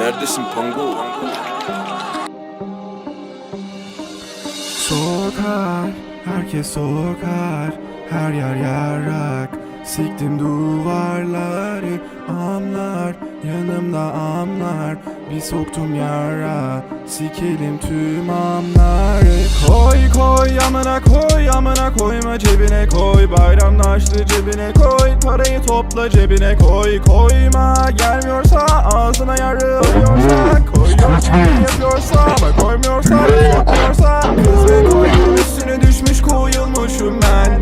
Neredesin Pango? Sokar, herkes sokar Her yer yarak Siktim duvarları Amlar, yanımda amlar Bir soktum yara Sikelim tüm amları Koy koy amına koy amına koyma cebine koy. Bayramlaştı cebine koy. Parayı topla cebine koy. Koyma gelmiyorsa ağzına yarı alıyorsa Koyuyor gibi yapıyorsa ama koymuyorsa yapmıyorsa Kız ve koydum üstüne düşmüş koyulmuşum ben.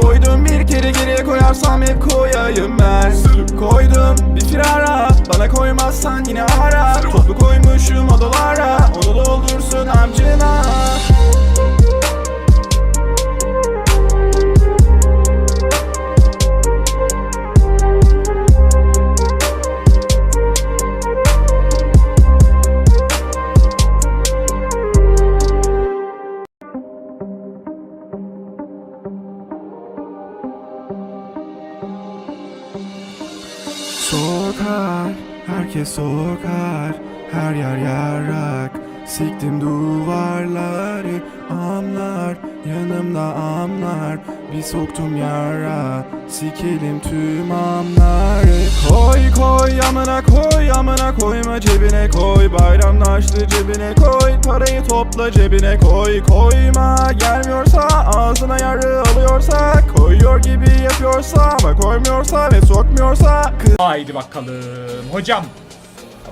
Koydum bir kere geriye koyarsam hep koyayım ben. Koydum bir firara bana koymazsan yine ara. Toplu koymuşum odalara onu doldursun amcına Sokar, herkes sokar Her yer yarak Siktim duvarları Amlar, yanımda amlar Bir soktum yara Sikelim tüm amları Koy koy amına koy amına koyma cebine koy. Bayramlaştı cebine koy. Parayı topla cebine koy. Koyma gelmiyorsa ağzına yarı alıyorsa Koyuyor gibi yapıyorsa ama koymuyorsa ve sokmuyorsa Kız Haydi bakalım. Hocam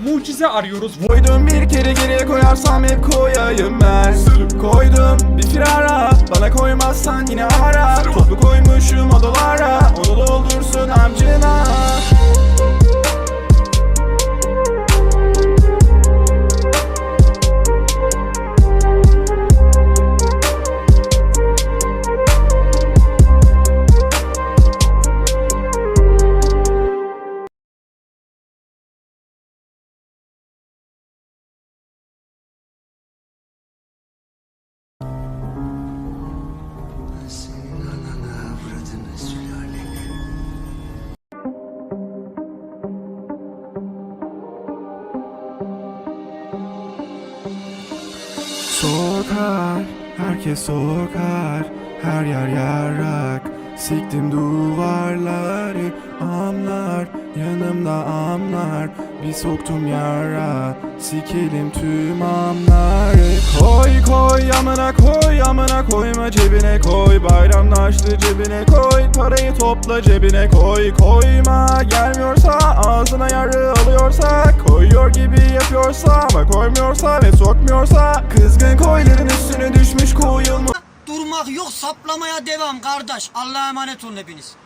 mucize arıyoruz. Koydum bir kere geriye koyarsam hep koyayım ben. Koydum bir firara bana koymazsan yine ara. Toplu koymuşum odalara onu doldursun amcına Sokar, herkes sokar Her yer yarak Siktim duvarları Amlar, yanımda amlar Bir soktum yara Sikelim tüm amları Koy koy amına koy amına koyma cebine koy. Bayramlaştı cebine koy Parayı topla cebine koy. Koyma gelmiyorsa ağzına yarı alıyorsa Koyuyor gibi yapıyorsa ama koymuyorsa ve sokmuyorsa Kızgın koyların üstüne düşmüş koyulmuş Durmak yok saplamaya devam kardeş. Allah'a emanet olun hepiniz.